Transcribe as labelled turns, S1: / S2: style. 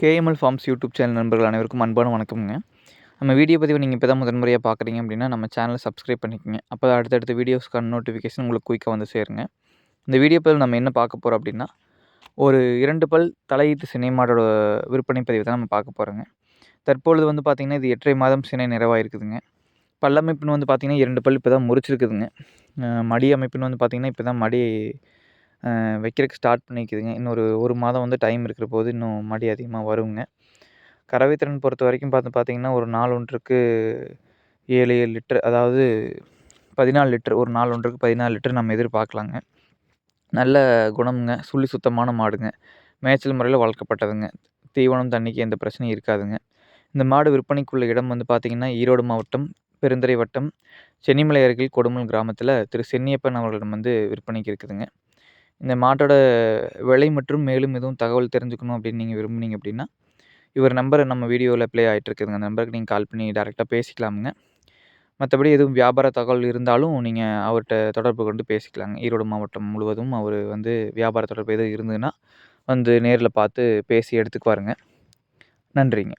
S1: KML forms YouTube channel நண்பர்கள் அனைவருக்கும் அன்பான வணக்கம்ங்க. நம்ம வீடியோ பதிவை நீங்கள் இப்போ தான் முதன்முறையாக பார்க்குறீங்க அப்படின்னா நம்ம சேனலை சப்ஸ்கிரைப் பண்ணிக்கோங்க. அப்போ அடுத்தடுத்த வீடியோஸ்க்கான நோட்டிஃபிகேஷன் உங்களுக்கு குயிக்காக வந்து சேருங்க. இந்த வீடியோ பதிவில் நம்ம என்ன பார்க்க போகிறோம் அப்படின்னா ஒரு இரண்டு பல் தலையீட்டு சினை விற்பனை பதிவு தான் நம்ம பார்க்க போகிறோங்க தற்பொழுது வந்து பார்த்திங்கன்னா இது எட்டரை மாதம் சினை நிறைவாயிருக்குதுங்க. பல்லமைப்புன்னு வந்து பார்த்திங்கன்னா இரண்டு பல் இப்போ தான் முறிச்சிருக்குதுங்க மடி அமைப்புன்னு வந்து பார்த்திங்கன்னா இப்போ தான் மடி வைக்கிறதுக்கு ஸ்டார்ட் பண்ணிக்குதுங்க. இன்னொரு ஒரு மாதம் வந்து டைம் இருக்கிற போது இன்னும் மடி அதிகமாக வருங்க. கறவை திறன் பொறுத்த வரைக்கும் பார்த்து பார்த்திங்கன்னா ஒரு நாள் ஒன்றுக்கு ஏழு ஏழு லிட்டர் அதாவது பதினாலு லிட்டர் ஒரு நாள் ஒன்றுக்கு பதினாலு லிட்டர் நம்ம எதிர்பார்க்கலாங்க. நல்ல குணம்ங்க. சுள்ளி சுத்தமான மாடுங்க. மேய்ச்சல் முறையில் வளர்க்கப்பட்டதுங்க. தீவனம் தண்ணிக்கு எந்த பிரச்சனையும் இருக்காதுங்க. இந்த மாடு விற்பனைக்குள்ள இடம் வந்து பார்த்திங்கன்னா ஈரோடு மாவட்டம் பெருந்துறை வட்டம் சென்னிமலை அருகில் கொடுமல் கிராமத்தில் திரு சென்னியப்பன் அவர்களிடம் வந்து விற்பனைக்கு இருக்குதுங்க. இந்த மாட்டோட விலை மற்றும் மேலும் எதுவும் தகவல் தெரிஞ்சுக்கணும் அப்படின்னு நீங்கள் விரும்புனீங்க அப்படின்னா இவர் நம்பர் நம்ம வீடியோவில் ப்ளே ஆகிட்டுருக்குதுங்க அந்த நம்பருக்கு நீங்கள் கால் பண்ணி டேரெக்டாக பேசிக்கலாமுங்க. மற்றபடி எதுவும் வியாபார தகவல் இருந்தாலும் நீங்கள் அவர்கிட்ட தொடர்பு கொண்டு பேசிக்கலாங்க. ஈரோடு மாவட்டம் முழுவதும் அவர் வந்து வியாபார தொடர்பு எதுவும் இருந்ததுன்னா வந்து நேரில் பார்த்து பேசி எடுத்துக்குவாருங்க. நன்றிங்க.